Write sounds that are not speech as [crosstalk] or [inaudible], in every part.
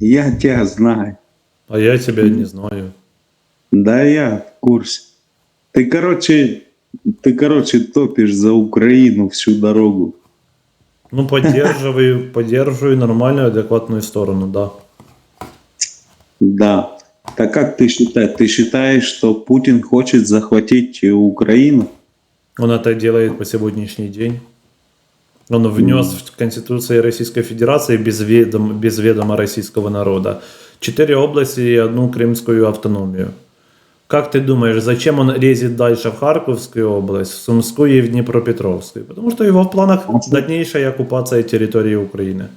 Я тебя знаю. А я тебя не знаю. Да, я в курсе. Ты, короче, ты, короче, топишь за Украину всю дорогу. Ну, поддерживаю, [laughs] поддерживаю нормальную, адекватную сторону, да. Да. Так как ты считаешь? Ты считаешь, что Путин хочет захватить Украину? Он это делает по сегодняшний день. Он внес в Конституцию Российской Федерации без, ведом, без ведома российского народа четыре области и одну крымскую автономию. Как ты думаешь, зачем он лезет дальше в Харьковскую область, в Сумскую и в Днепропетровскую? Потому что его в планах дальнейшая оккупация территории Украины.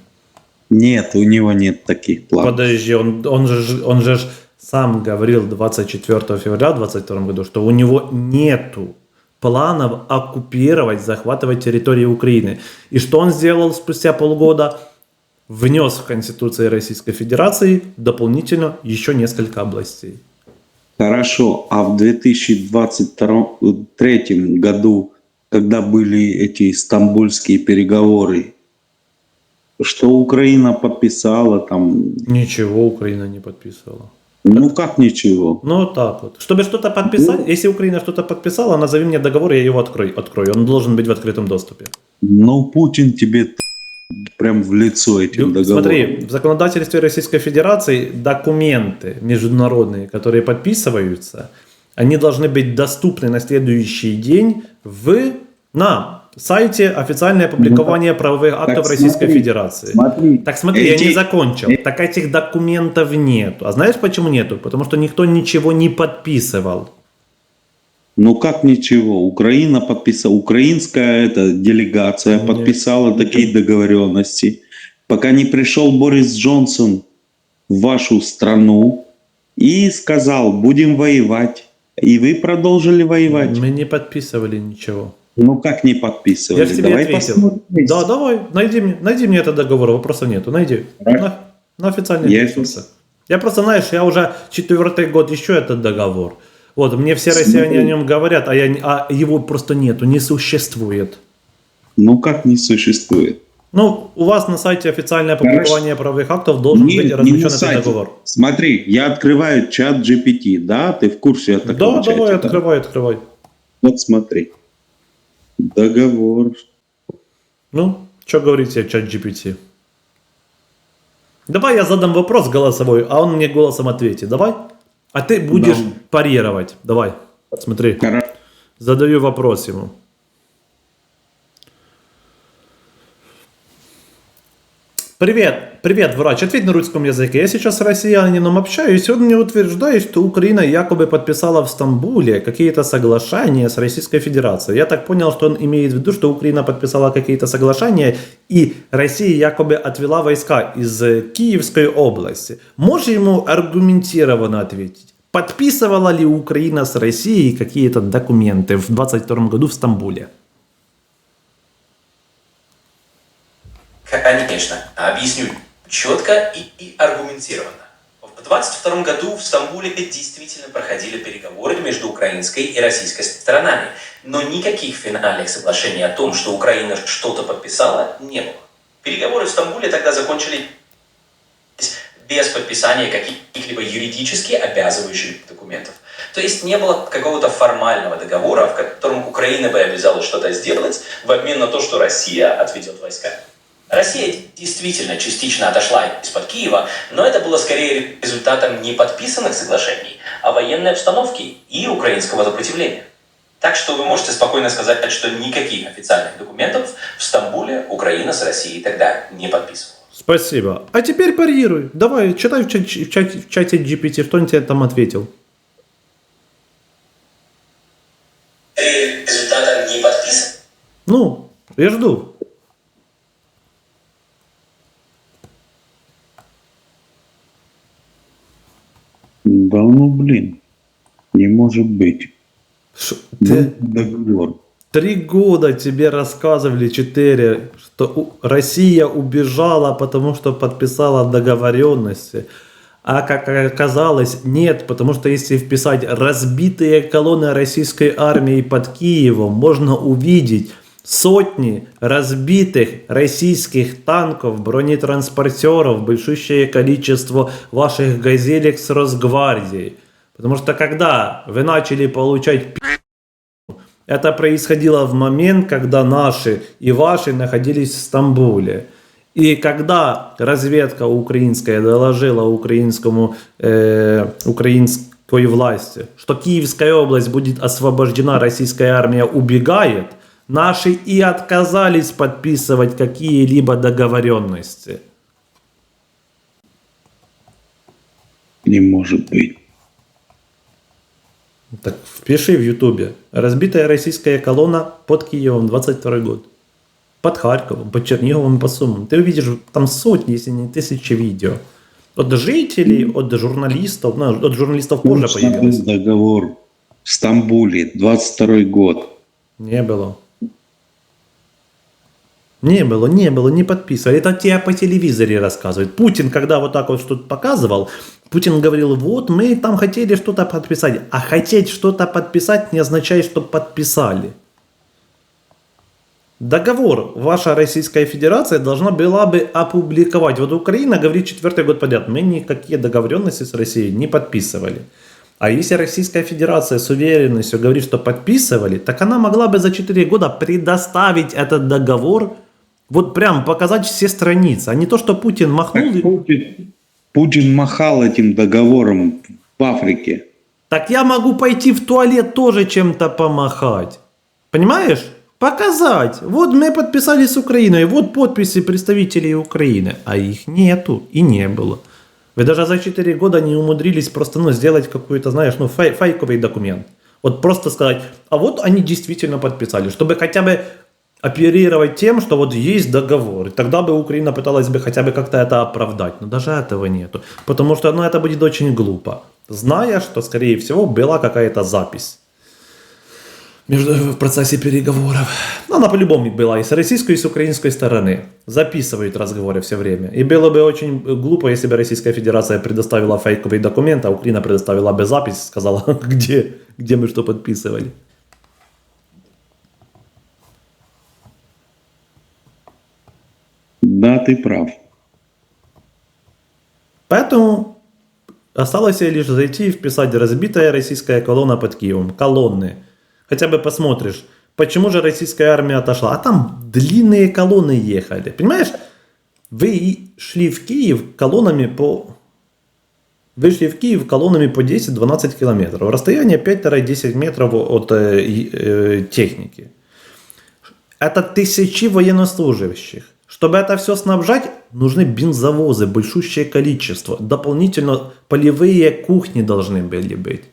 Нет, у него нет таких планов. Подожди, он, он, же, он же сам говорил 24 февраля 2022 году, что у него нету планов оккупировать, захватывать территории Украины. И что он сделал спустя полгода? Внес в Конституцию Российской Федерации дополнительно еще несколько областей. Хорошо, а в 2023 году, когда были эти стамбульские переговоры, что Украина подписала там? Ничего Украина не подписывала. Ну как ничего? Ну так вот. Чтобы что-то подписать, Ну. если Украина что-то подписала, назови мне договор, я его открою. открою. Он должен быть в открытом доступе. Ну Путин тебе прям в лицо этим договором. Смотри, в законодательстве Российской Федерации документы международные, которые подписываются, они должны быть доступны на следующий день в, на сайте официальное опубликование правовых актов Ну, так Российской смотри, Федерации. Смотри, Так смотри, я эти- не закончил. Так этих документов нету. А знаешь почему нету? Потому что никто ничего не подписывал. Ну как ничего? Украина подписала, украинская эта делегация Нет. подписала такие договоренности. Пока не пришел Борис Джонсон в вашу страну и сказал, будем воевать. И вы продолжили воевать. Мы не подписывали ничего. Ну как не подписывали? Я же тебе Давай ответил. посмотрим. Да, давай, найди мне, найди мне этот договор, вопросов нету, найди. На, на официальных Я ресурсах. Я просто, знаешь, я уже четвертый год ищу этот договор. Вот, мне все Смотри. россияне о нем говорят, а, я, а его просто нету, не существует. Ну как не существует? Ну, у вас на сайте официальное Хорошо. опубликование правовых актов должен Не- быть размещен этот сайте. договор. Смотри, я открываю чат GPT, да? Ты в курсе о таком Да, давай, да? открывай, открывай. Вот смотри. Договор. Ну, что говорите, чат GPT? Давай я задам вопрос голосовой, а он мне голосом ответит. Давай. А ты будешь Да. парировать. Давай. Смотри. Задаю вопрос ему. Привет, привет, врач. Ответь на русском языке. Я сейчас с россиянином общаюсь, он мне утверждает, что Украина якобы подписала в Стамбуле какие-то соглашения с Российской Федерацией. Я так понял, что он имеет в виду, что Украина подписала какие-то соглашения, и Россия якобы отвела войска из э, Киевской области. Можешь ему аргументированно ответить? Подписывала ли Украина с Россией какие-то документы в 22 году в Стамбуле? Конечно, объясню четко и, и аргументированно. В 22 году в Стамбуле действительно проходили переговоры между украинской и российской сторонами, но никаких финальных соглашений о том, что Украина что-то подписала, не было. Переговоры в Стамбуле тогда закончились без подписания каких-либо юридически обязывающих документов. То есть не было какого-то формального договора, в котором Украина бы обязалась что-то сделать в обмен на то, что Россия отведет войска. Россия действительно частично отошла из-под Киева, но это было скорее результатом не подписанных соглашений, а военной обстановки и украинского сопротивления. Так что вы можете спокойно сказать, что никаких официальных документов в Стамбуле Украина с Россией тогда не подписывала. Спасибо. А теперь парируй. Давай, читай в, ча- в чате, в чате GPT, что он тебе там ответил. Результатом не подписан. Ну, я жду. Да ну блин. Не может быть. Ш- ты Договор. три года тебе рассказывали, четыре, что у- Россия убежала, потому что подписала договоренности. А как оказалось, нет, потому что если вписать разбитые колонны российской армии под Киевом, можно увидеть, Сотни разбитых российских танков, бронетранспортеров, большущее количество ваших газелек с Росгвардией. Потому что когда вы начали получать это происходило в момент, когда наши и ваши находились в Стамбуле. И когда разведка украинская доложила украинскому, э, украинской власти, что Киевская область будет освобождена, российская армия убегает, наши и отказались подписывать какие-либо договоренности. Не может быть. Так впиши в Ютубе. Разбитая российская колонна под Киевом, 22 год. Под Харьковом, под Черниговым, по Сумам. Ты увидишь там сотни, если не тысячи видео. От жителей, от журналистов. Ну, от журналистов позже появилось. договор в Стамбуле, 22 год. Не было. Не было, не было, не подписывали. Это тебе по телевизоре рассказывают. Путин, когда вот так вот что-то показывал, Путин говорил, вот мы там хотели что-то подписать. А хотеть что-то подписать не означает, что подписали. Договор ваша Российская Федерация должна была бы опубликовать. Вот Украина говорит четвертый год подряд, мы никакие договоренности с Россией не подписывали. А если Российская Федерация с уверенностью говорит, что подписывали, так она могла бы за 4 года предоставить этот договор, вот прям показать все страницы, а не то, что Путин махнул. Так Путин, Путин махал этим договором в Африке. Так я могу пойти в туалет тоже чем-то помахать. Понимаешь? Показать. Вот мы подписали с Украиной, вот подписи представителей Украины, а их нету и не было. Вы даже за 4 года не умудрились просто ну, сделать какой-то, знаешь, ну, фей- фейковый документ. Вот просто сказать, а вот они действительно подписали, чтобы хотя бы оперировать тем, что вот есть договор. И тогда бы Украина пыталась бы хотя бы как-то это оправдать. Но даже этого нету. Потому что ну, это будет очень глупо. Зная, что, скорее всего, была какая-то запись между, в процессе переговоров. Ну, она по-любому была и с российской, и с украинской стороны. Записывают разговоры все время. И было бы очень глупо, если бы Российская Федерация предоставила фейковый документ, а Украина предоставила бы запись, сказала, [laughs] где, где мы что подписывали. Да, ты прав. Поэтому осталось лишь зайти и вписать разбитая российская колонна под Киевом. Колонны. Хотя бы посмотришь, почему же российская армия отошла. А там длинные колонны ехали. Понимаешь, вы шли в Киев колоннами по... Вы шли в Киев колоннами по 10-12 километров. Расстояние 5-10 метров от э, э, техники. Это тысячи военнослужащих. Чтобы это все снабжать, нужны бензовозы, большущее количество. Дополнительно полевые кухни должны были быть.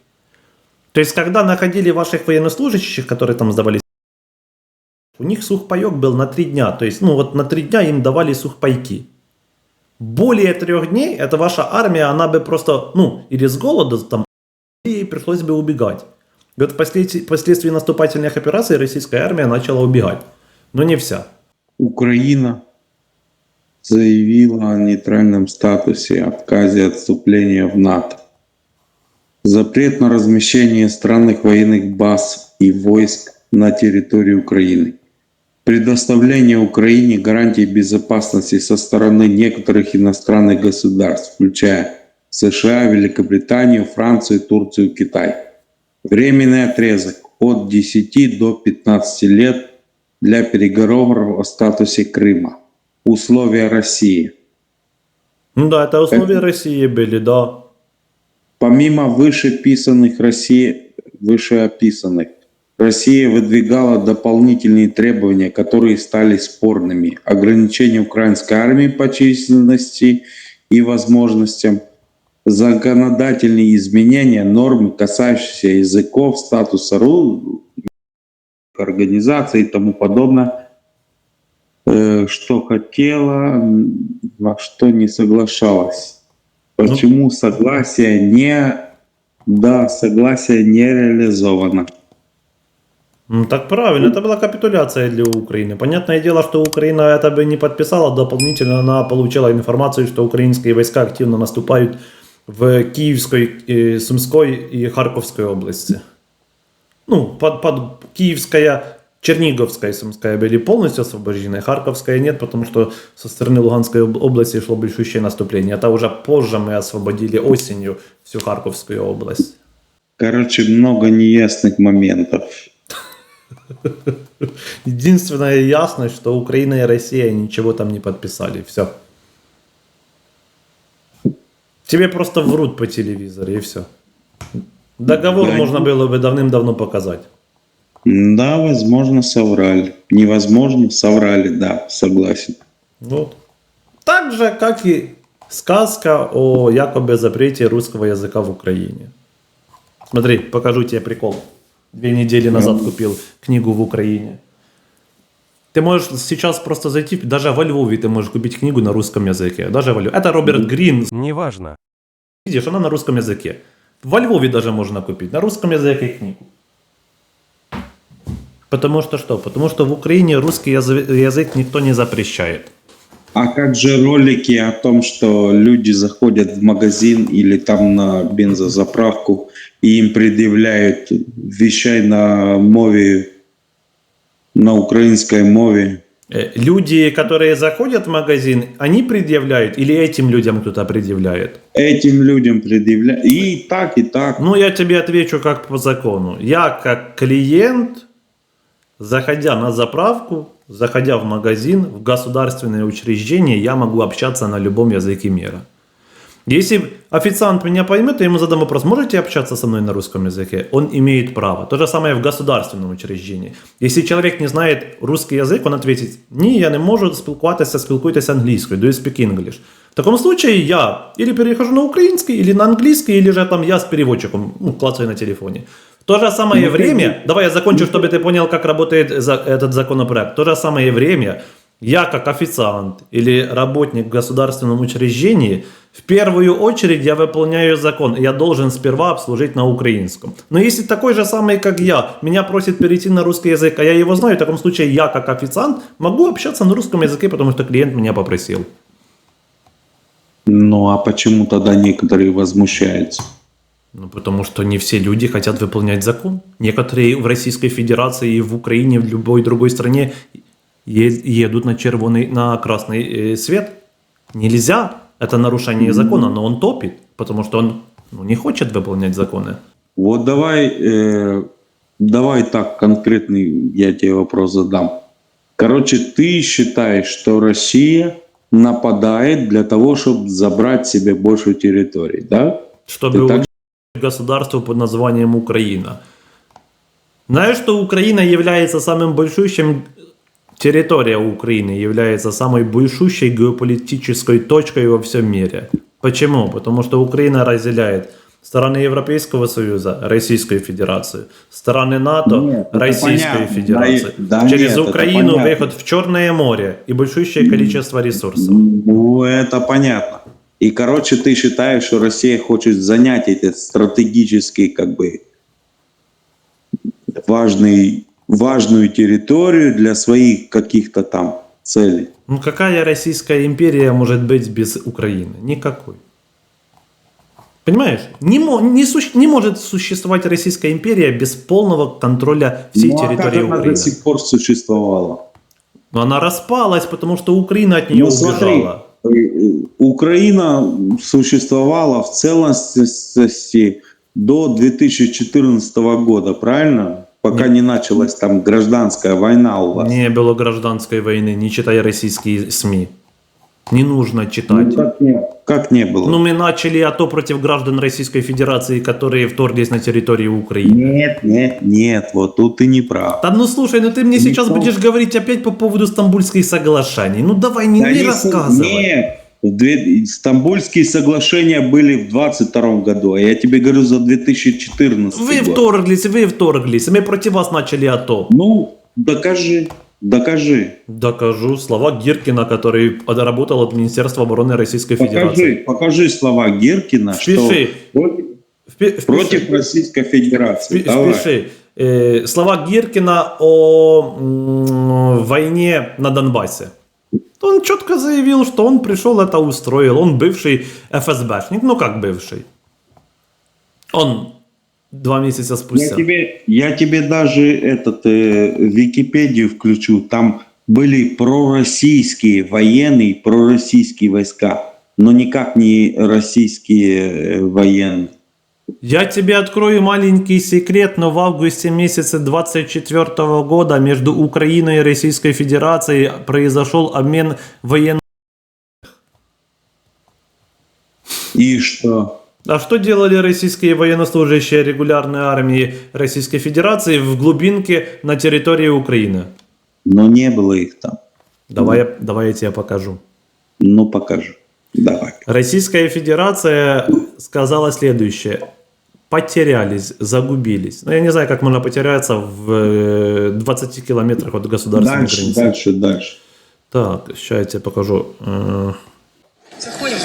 То есть, когда находили ваших военнослужащих, которые там сдавались, у них сухпайок был на три дня. То есть, ну вот на три дня им давали сухпайки. Более трех дней, это ваша армия, она бы просто, ну, или с голода там, и пришлось бы убегать. И вот впоследствии, впоследствии наступательных операций российская армия начала убегать. Но не вся. Украина заявила о нейтральном статусе, отказе от вступления в НАТО. Запрет на размещение странных военных баз и войск на территории Украины. Предоставление Украине гарантий безопасности со стороны некоторых иностранных государств, включая США, Великобританию, Францию, Турцию, Китай. Временный отрезок от 10 до 15 лет для переговоров о статусе Крыма. Условия России. Ну да, это условия Это- России были, да. Помимо вышеписанных России, вышеописанных, Россия выдвигала дополнительные требования, которые стали спорными. Ограничение украинской армии по численности и возможностям, законодательные изменения, нормы, касающиеся языков, статуса РУ, организаций и тому подобное, что хотела, во что не соглашалась. Почему согласие не да, согласие не реализовано. Ну, так правильно, это была капитуляция для Украины. Понятное дело, что Украина это бы не подписала, дополнительно она получила информацию, что украинские войска активно наступают в Киевской, э, Сумской и Харьковской области. Ну, под, под Киевская Черниговская и Сумская были полностью освобождены, Харьковская нет, потому что со стороны Луганской об- области шло большущее наступление. Это уже позже мы освободили осенью всю Харьковскую область. Короче, много неясных моментов. [laughs] Единственное ясность, что Украина и Россия ничего там не подписали. Все. Тебе просто врут по телевизору и все. Договор Да, можно было бы давным-давно показать. Да, возможно, соврали. Невозможно, соврали, да, согласен. Вот. Так же, как и сказка о якобы запрете русского языка в Украине. Смотри, покажу тебе прикол. Две недели назад купил книгу в Украине. Ты можешь сейчас просто зайти, даже во Львове ты можешь купить книгу на русском языке. Даже во Львове. Это Роберт Грин. Неважно. Видишь, она на русском языке. Во Львове даже можно купить на русском языке книгу. Потому что что? Потому что в Украине русский язы- язык никто не запрещает. А как же ролики о том, что люди заходят в магазин или там на бензозаправку и им предъявляют вещай на мове, на украинской мове? Э, Люди, которые заходят в магазин, они предъявляют или этим людям кто-то предъявляет? Этим людям предъявляют. И так, и так. Ну, я тебе отвечу как по закону. Я как клиент, заходя на заправку, заходя в магазин, в государственное учреждение, я могу общаться на любом языке мира. Если официант меня поймет, я ему задам вопрос, можете общаться со мной на русском языке? Он имеет право. То же самое в государственном учреждении. Если человек не знает русский язык, он ответит, ні, я не можу спілкуватися, спілкуйтесь англійською, do you speak English? В таком случае я или перехожу на украинский, или на английский, или же там я с переводчиком, ну, клацаю на телефоне. В то же самое время, давай я закончу, чтобы ты понял, как работает этот законопроект. В то же самое время я как официант или работник в государственном учреждении, в первую очередь я выполняю закон. Я должен сперва обслужить на украинском. Но если такой же самый, как я, меня просит перейти на русский язык, а я его знаю, в таком случае я как официант могу общаться на русском языке, потому что клиент меня попросил. Ну а почему тогда некоторые возмущаются? Ну, потому что не все люди хотят выполнять закон. Некоторые в Российской Федерации и в Украине, в любой другой стране едут на червоный, на красный э, свет. Нельзя. Это нарушение закона, но он топит, потому что он ну, не хочет выполнять законы. Вот давай, э, давай так конкретный я тебе вопрос задам. Короче, ты считаешь, что Россия нападает для того, чтобы забрать себе больше территорий, да? Чтобы Ты так- убить государство под названием Украина. Знаешь, что Украина является самым большущим территория Украины является самой большущей геополитической точкой во всем мире. Почему? Потому что Украина разделяет страны Европейского Союза, Российскую Федерацию, страны НАТО, Нет, это Российской понятно. Федерации. Да, Через нет, Украину выход в Черное море и большущее количество ресурсов. Ну, это понятно. И, короче, ты считаешь, что Россия хочет занять этот стратегический, как бы, важный, важную территорию для своих каких-то там целей. Ну какая Российская империя может быть без Украины? Никакой. Понимаешь? Не, не, не может существовать Российская империя без полного контроля всей ну, а территории как она Украины. до сих пор существовала? Но она распалась, потому что Украина от нее Ну, смотри, убежала. э, Украина существовала в целостности до 2014 года, правильно? Пока не началась там гражданская война у вас. Не было гражданской войны, не читая российские СМИ. Не нужно читать. Ну, как, не, как не было? Ну, мы начали АТО против граждан Российской Федерации, которые вторглись на территорию Украины. Нет, нет, нет, вот тут ты не прав. Да ну слушай, ну ты мне сейчас Никто- будешь говорить опять по поводу стамбульских соглашений. Ну давай, не, Да не рассказывай. Нет, две- Стамбульские соглашения были в 22 году, а я тебе говорю за 2014 Вы год. вторглись, вы вторглись. Мы против вас начали АТО. Ну, докажи, докажи. Докажу слова Гиркина, который работал от Министерства обороны Российской Покажи, Федерации. покажи слова Геркина, что Впиши. против, Впи- против Российской Федерации. Впи- Давай. Впиши. Э, слова Гиркина о м, войне на Донбассе. Он четко заявил, что он пришел, это устроил. Он бывший ФСБшник. Ну как бывший? Он два месяца Я спустя. тебе, я тебе даже этот э, Википедию включу. Там были пророссийские военные, пророссийские войска, но никак не российские э, военные. Я тебе открою маленький секрет, но в августе месяце 24 года между Украиной и Российской Федерацией произошел обмен военных. И что? А что делали российские военнослужащие регулярной армии Российской Федерации в глубинке на территории Украины? Но не было их там. Давай, я, давай я тебе покажу. Ну, покажи. Давай. Российская Федерация сказала следующее. Потерялись, загубились. Ну, я не знаю, как можно потеряться в э, 20 километрах от государственной Дальше, границы. дальше, дальше. Так, сейчас я тебе покажу. Э, Заходим.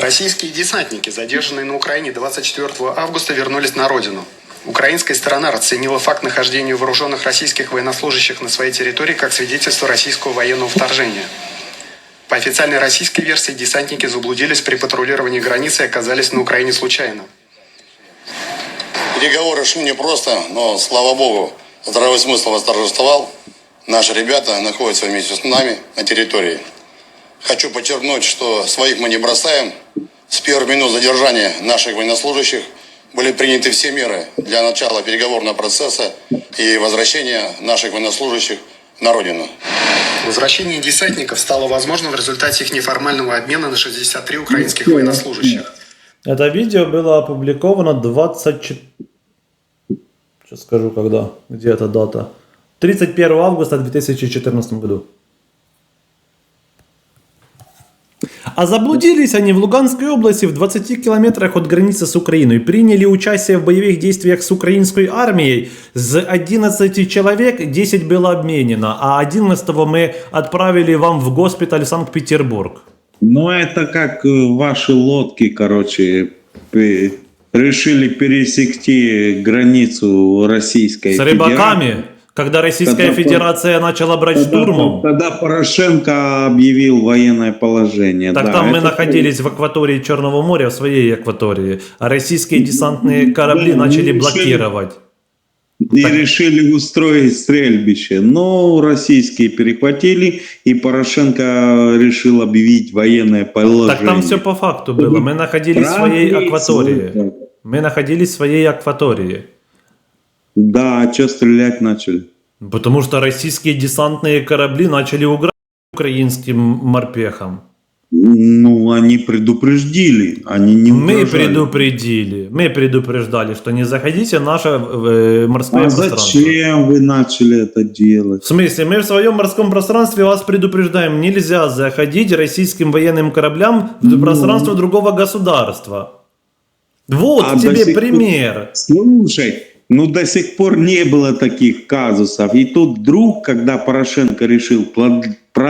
Российские десантники, задержанные на Украине 24 августа, вернулись на родину. Украинская сторона расценила факт нахождения вооруженных российских военнослужащих на своей территории как свидетельство российского военного вторжения. По официальной российской версии, десантники заблудились при патрулировании границы и оказались на Украине случайно. Переговоры шли непросто, но, слава богу, здравый смысл восторжествовал. Наши ребята находятся вместе с нами на территории. Хочу подчеркнуть, что своих мы не бросаем. С первых минут задержания наших военнослужащих были приняты все меры для начала переговорного процесса и возвращения наших военнослужащих на родину. Возвращение десантников стало возможным в результате их неформального обмена на 63 украинских военнослужащих. Это видео было опубликовано 24... Сейчас скажу, когда. Где эта дата? 31 августа 2014 году. А заблудились они в Луганской области в 20 километрах от границы с Украиной. Приняли участие в боевых действиях с украинской армией. С 11 человек 10 было обменено, а 11 мы отправили вам в госпиталь Санкт-Петербург. Ну, это как э, ваши лодки, короче, решили пересекти границу Российской С Федерации. Когда Российская Когда- Федерация начала брать Тогда, штурмом, тогда Порошенко объявил военное положение. так да, там мы находились в акватории Черного моря, в своей акватории, а российские десантные корабли Да, начали решили- блокировать. И Так- решили устроить стрельбище. Но российские перехватили, и Порошенко решил объявить военное положение. Так там все по факту было. Мы находились в своей акватории. Мы находились в своей акватории. Да, а что стрелять начали? Потому что российские десантные корабли начали угрожать украинским морпехам. Ну, они предупреждили, они не Мы угрожали. предупредили, мы предупреждали, что не заходите в наше э, морское А пространство. зачем вы начали это делать? В смысле, мы в своем морском пространстве вас предупреждаем, нельзя заходить российским военным кораблям в пространство другого государства. Вот А тебе пример. Слушай, ну до сих пор не было таких казусов. И тут вдруг, когда Порошенко решил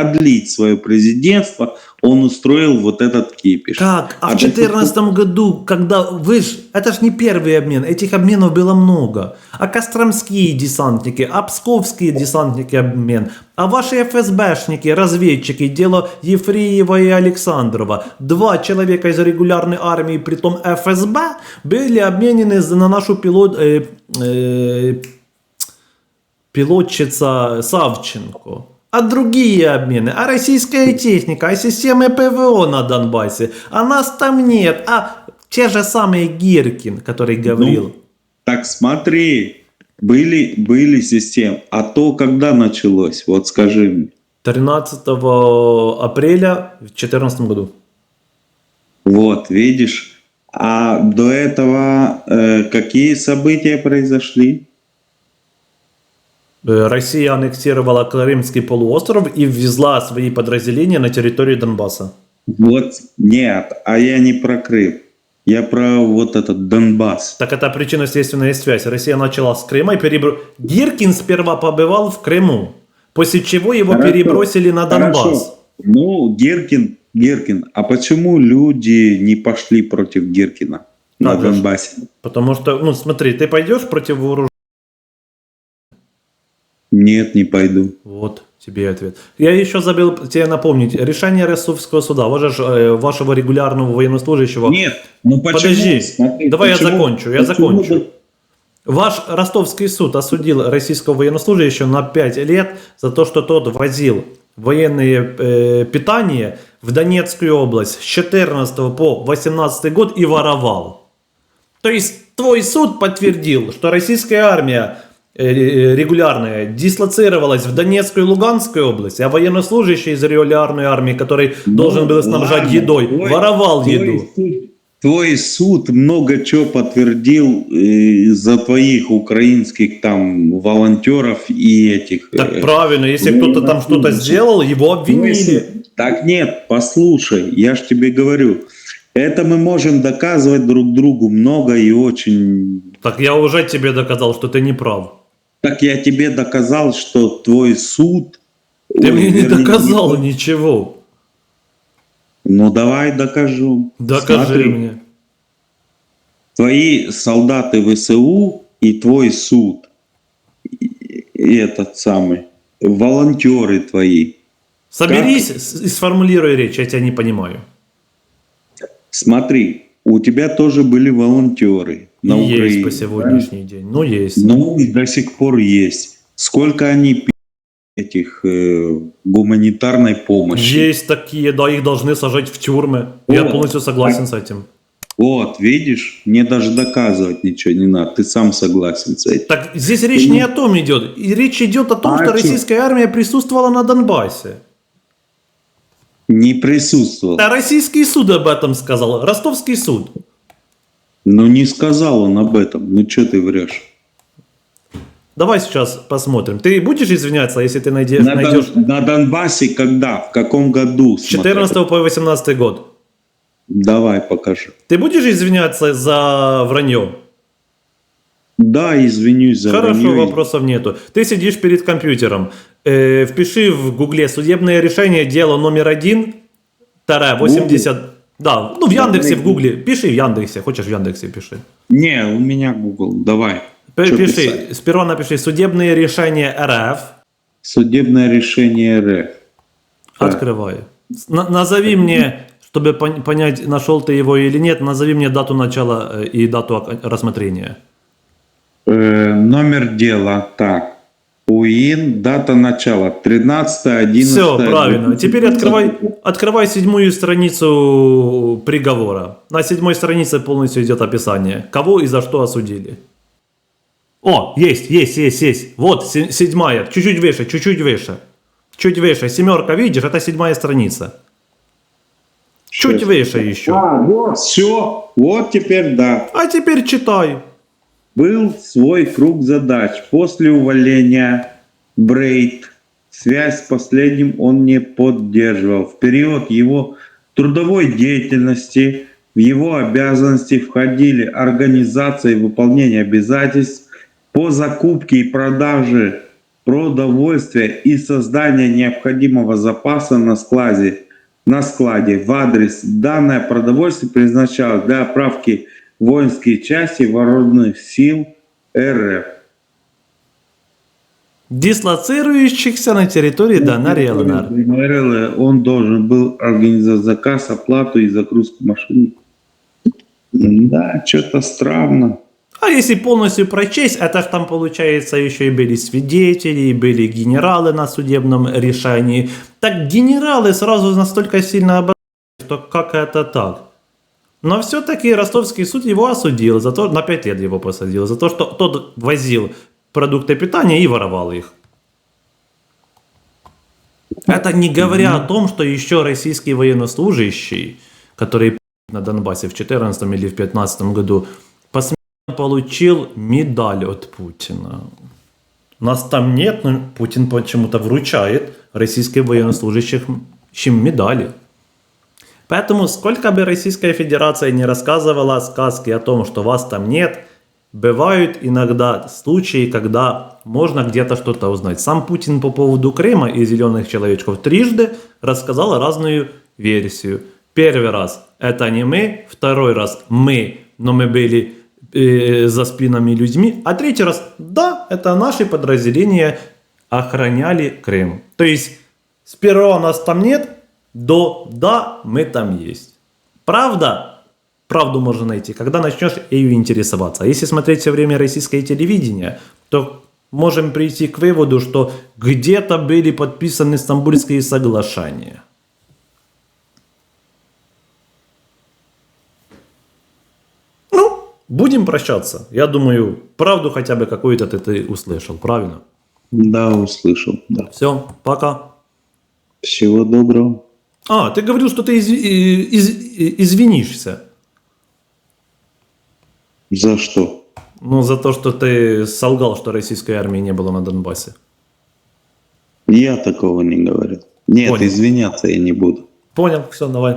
продлить свое президентство, он устроил вот этот кипиш. Как? А, А в до сих пор- 2014 году, когда вы ж, это ж не первый обмен, этих обменов было много. А Костромские десантники, а Псковские десантники обмен, а ваши ФСБшники, разведчики, дело Ефреева и Александрова, два человека из регулярной армии, притом ФСБ, были обменены на нашу пилот, э, э, пилотчица Савченко. А другие обмены, а российская техника, а системы ПВО на Донбассе, а нас там нет, а те же самые Гиркин, который говорил. Ну, Так смотри, были, были системы. А то когда началось? Вот скажи мне. 13 апреля в 2014 году. Вот, видишь. А до этого э, какие события произошли? Э, Россия аннексировала Крымский полуостров и ввезла свои подразделения на территорию Донбасса. Вот, нет, а я не про Крым. Я про вот этот Донбасс. Так это причинно-следственная связь. Россия начала с Крыма и перебро... Гиркин сперва побывал в Крыму, после чего его Хорошо, перебросили на Донбасс. Хорошо. Ну, Геркин, Геркин, а почему люди не пошли против Геркина на Надо ж. Донбассе? Потому что, ну смотри, ты пойдешь против вооружения? Нет, не пойду. Вот тебе ответ. Я еще забыл тебе напомнить. Решение Ростовского суда, ж, э, вашего регулярного военнослужащего. Нет, ну почему? Подожди, Смотри, давай я почему- закончу, я почему закончу. Ваш ростовский суд осудил российского военнослужащего на 5 лет за то, что тот возил военные э, питания в Донецкую область с 14 по 18 год и воровал. То есть твой суд подтвердил, что российская армия регулярная дислоцировалась в Донецкую и Луганскую область, а военнослужащий из регулярной армии, который должен был снабжать ладно, едой, твой- воровал твой еду. суд- Твой суд много чего подтвердил э, за твоих украинских там волонтеров и этих. Так э, правильно, если ну, кто-то там что-то ну, сделал, его обвинили. Так нет, послушай, я ж тебе говорю, это мы можем доказывать друг другу много и очень. Так я уже тебе доказал, что ты не прав. Так я тебе доказал, что твой суд. Ты мне не доказал не- ничего. Ну давай докажу. Докажи Смотри. мне. твои солдаты ВСУ и твой суд, и этот самый, волонтеры твои. Соберись с- и сформулируй речь, я тебя не понимаю. Смотри, у тебя тоже были волонтеры на И Украине. есть по сегодняшний день. Ну, есть. Ну, и до сих пор есть. Сколько они этих э, гуманитарной помощи? Есть такие, да, их должны сажать в тюрьмы. Я Вот. полностью согласен с этим. Вот, видишь, мне даже доказывать ничего не надо. Ты сам согласен с этим. Так здесь речь не о том идет. И речь идет о том, А что о чём? российская армия присутствовала на Донбассе. Не присутствовал. А российский суд об этом сказал. Ростовский суд. Но не сказал он об этом. Ну что ты врешь? Давай сейчас посмотрим. Ты будешь извиняться, если ты найдешь, На, Дон- найдешь на Донбассе когда? В каком году? с 14 по 18 год? Давай покажи. Ты будешь извиняться за вранье? Да, извинюсь за Хорошо, вранье. вопросов нету. Ты сидишь перед компьютером. Э, впиши в гугле судебное решение, дело номер один, тире 80... Да, ну в Яндексе, в гугле. Пиши в Яндексе. Хочешь в Яндексе пиши. Не, у меня Google. Давай. Пиши, сперва напиши судебные решения РФ. Судебное решение РФ. Открывай. На- назови мне, чтобы пон- понять, нашел ты его или нет, назови мне дату начала э, и дату рассмотрения. Э, номер дела. Так. УИН, дата начала 13 11 Все, правильно. Теперь открывай, открывай седьмую страницу приговора. На седьмой странице полностью идет описание, кого и за что осудили. О, есть, есть, есть, есть. Вот се- седьмая, чуть-чуть выше, чуть-чуть выше. Чуть выше, семерка, видишь, это седьмая страница. Чуть выше еще. А, вот, все. Вот теперь да. А теперь читай. Был свой круг задач. После увольнения Брейд связь с последним он не поддерживал. В период его трудовой деятельности в его обязанности входили организация и выполнение обязательств по закупке и продаже продовольствия и создание необходимого запаса на складе, на складе в адрес. Данное продовольствие предназначалось для отправки воинские части вооруженных сил РФ. Дислоцирующихся на территории Данари ЛНР. Он должен был организовать заказ, оплату и загрузку машины. Да, что-то странно. А если полностью прочесть, это ж там получается еще и были свидетели, и были генералы на судебном решении. Так генералы сразу настолько сильно обрадовались, что как это так? Но все-таки ростовский суд его осудил, за то, на 5 лет его посадил, за то, что тот возил продукты питания и воровал их. Это не говоря о том, что еще российский военнослужащий, который [laughs] на Донбассе в 2014 или в 2015 году посмертно получил медаль от Путина. Нас там нет, но Путин почему-то вручает российским военнослужащим медали. Поэтому сколько бы Российская Федерация не рассказывала сказки о том, что вас там нет, бывают иногда случаи, когда можно где-то что-то узнать. Сам Путин по поводу Крыма и зеленых человечков трижды рассказал разную версию. Первый раз это не мы, второй раз мы, но мы были э, за спинами людьми, а третий раз да, это наши подразделения охраняли Крым. То есть сперва нас там нет, до да, мы там есть. Правда? правду можно найти, когда начнешь ею интересоваться. А если смотреть все время российское телевидение, то можем прийти к выводу, что где-то были подписаны Стамбульские соглашения. Ну, будем прощаться. Я думаю, правду хотя бы какую-то ты, ты услышал, правильно? Да, услышал. Да. Все, пока. Всего доброго. А, ты говорил, что ты из- и- из- и- извинишься. За что? Ну, за то, что ты солгал, что российской армии не было на Донбассе. Я такого не говорил. Нет, Понял. извиняться я не буду. Понял, все, давай.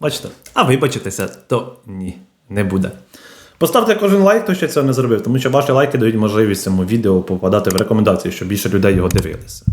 Бачите, а вибачитися, то ні, не буде. Поставте кожен лайк, хто ще цього не зробив, тому що ваші лайки дають можливість цьому відео попадати в рекомендації, щоб більше людей його дивилися.